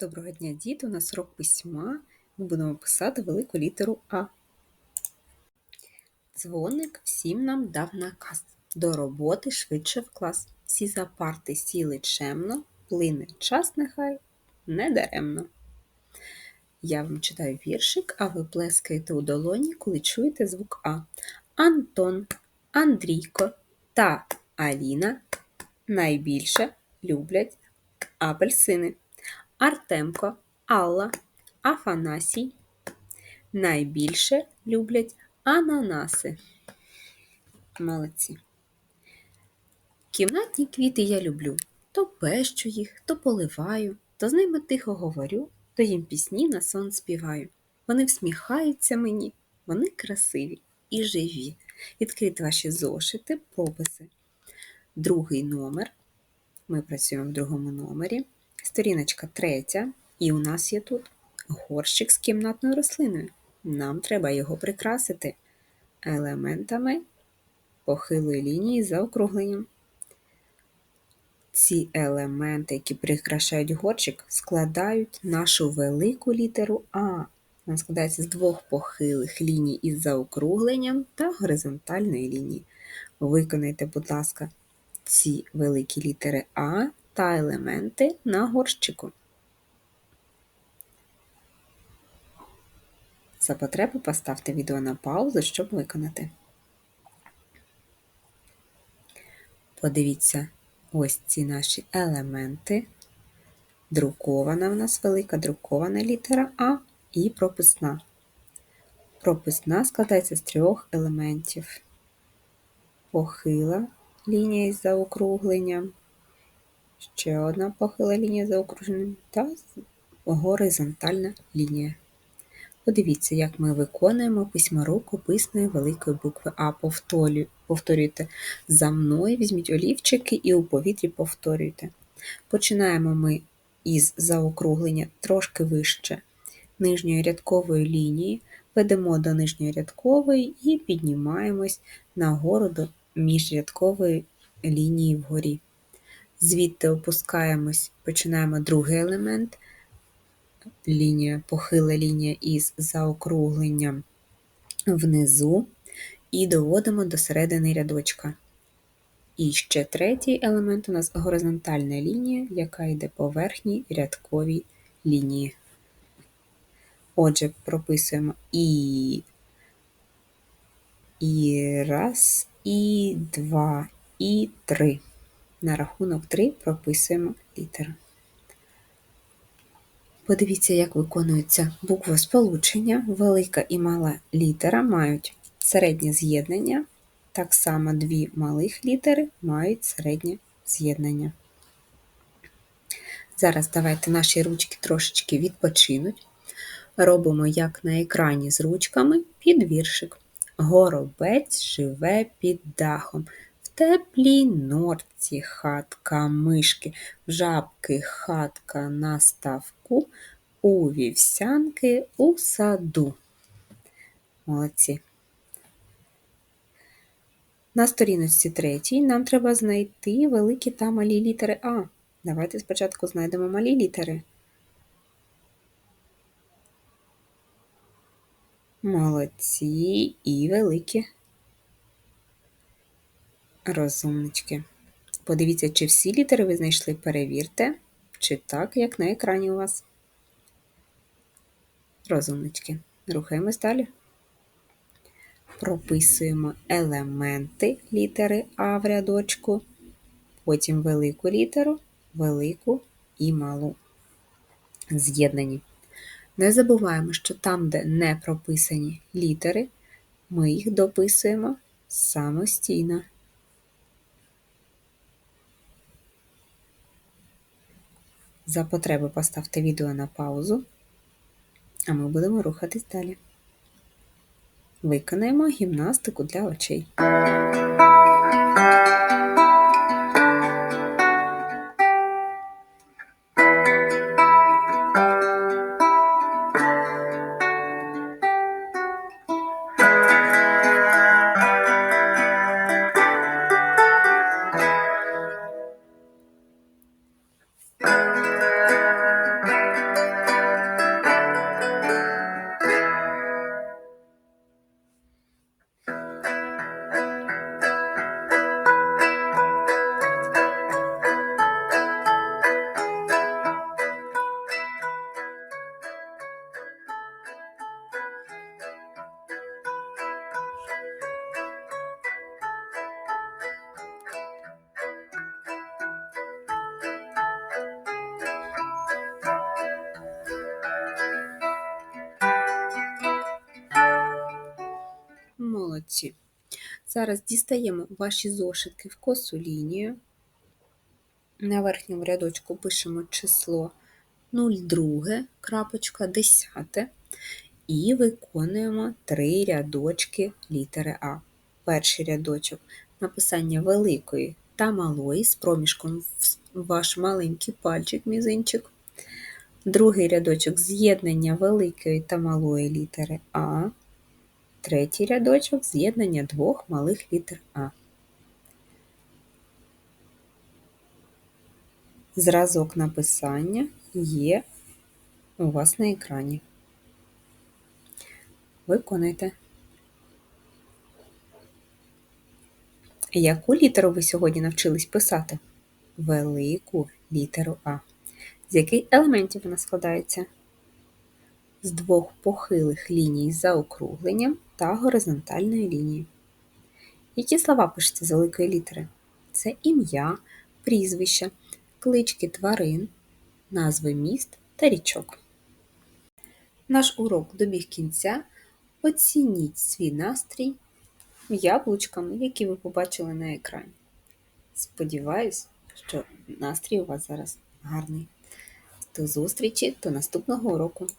Доброго дня, діти! У нас урок письма. Ми будемо писати велику літеру А. Дзвоник всім нам дав наказ. До роботи швидше в клас. Всі за парти сіли чемно, плине час нехай не даремно. Я вам читаю віршик, а ви плескаєте у долоні, коли чуєте звук А. Антон, Андрійко та Аліна найбільше люблять апельсини. Артемко, Алла, Афанасій найбільше люблять ананаси. Молодці. Кімнатні квіти я люблю. То пещу їх, то поливаю, то з ними тихо говорю, то їм пісні на сон співаю. Вони всміхаються мені, вони красиві і живі. Відкрити ваші зошити, прописи. Другий номер. Ми працюємо в другому номері. Сторіночка третя, і у нас є тут горщик з кімнатною рослиною. Нам треба його прикрасити елементами похилої лінії за округленням. Ці елементи, які прикрашають горщик, складають нашу велику літеру А. Вона складається з двох похилих ліній із заокругленням та горизонтальної лінії. Виконайте, будь ласка, ці великі літери А та елементи на горщику. За потреби поставте відео на паузу, щоб виконати. Подивіться ось ці наші елементи. Друкована в нас велика друкована літера А і прописна. Прописна складається з трьох елементів. Похила лінія із заокругленням, ще одна похила лінія заокруженням та горизонтальна лінія. Подивіться, як ми виконуємо письмо рукописної великої букви А. Повторюйте за мною, візьміть олівчики і у повітрі повторюйте. Починаємо ми із заокруглення трошки вище нижньої рядкової лінії, ведемо до нижньої рядкової і піднімаємось нагору до міжрядкової лінії вгорі. Звідти опускаємось, починаємо другий елемент, лінія, похила лінія із заокругленням внизу і доводимо до середини рядочка. І ще третій елемент у нас горизонтальна лінія, яка йде по верхній рядковій лінії. Отже, прописуємо і, і раз, і два, і три. На рахунок 3 прописуємо літеру. Подивіться, як виконується буква сполучення. Велика і мала літера мають середнє з'єднання. Так само дві малих літери мають середнє з'єднання. Зараз давайте наші ручки трошечки відпочинуть. Робимо, як на екрані з ручками, під віршик. Горобець живе під дахом теплій норці хатка мишки, в жабки хатка на ставку, у вівсянки у саду. Молодці. На сторіночці третій нам треба знайти великі та малі літери А. Давайте спочатку знайдемо малі літери. Молодці і великі розумнички. Подивіться, чи всі літери ви знайшли, перевірте, чи так, як на екрані у вас. Розумнички. Рухаємось далі. Прописуємо елементи літери А в рядочку, потім велику літеру, велику і малу. З'єднані. Не забуваємо, що там, де не прописані літери, ми їх дописуємо самостійно. За потреби поставте відео на паузу, а ми будемо рухатись далі. Виконаємо гімнастику для очей. Молодці. Зараз дістаємо ваші зошитки в косу лінію. На верхньому рядочку пишемо число 0,2, крапочка 10 і виконуємо три рядочки літери А. Перший рядочок написання великої та малої з проміжком в ваш маленький пальчик, мізинчик. Другий рядочок з'єднання великої та малої літери А. Третій рядочок з'єднання двох малих літер А. Зразок написання є у вас на екрані. Виконуйте. Яку літеру ви сьогодні навчились писати? Велику літеру А. З яких елементів вона складається? З двох похилих ліній з заокругленням та горизонтальної лінії. Які слова пишуться з великої літери? Це ім'я, прізвище, клички тварин, назви міст та річок. Наш урок добіг кінця. Оцініть свій настрій яблучками, які ви побачили на екрані. Сподіваюсь, що настрій у вас зараз гарний. До зустрічі до наступного уроку!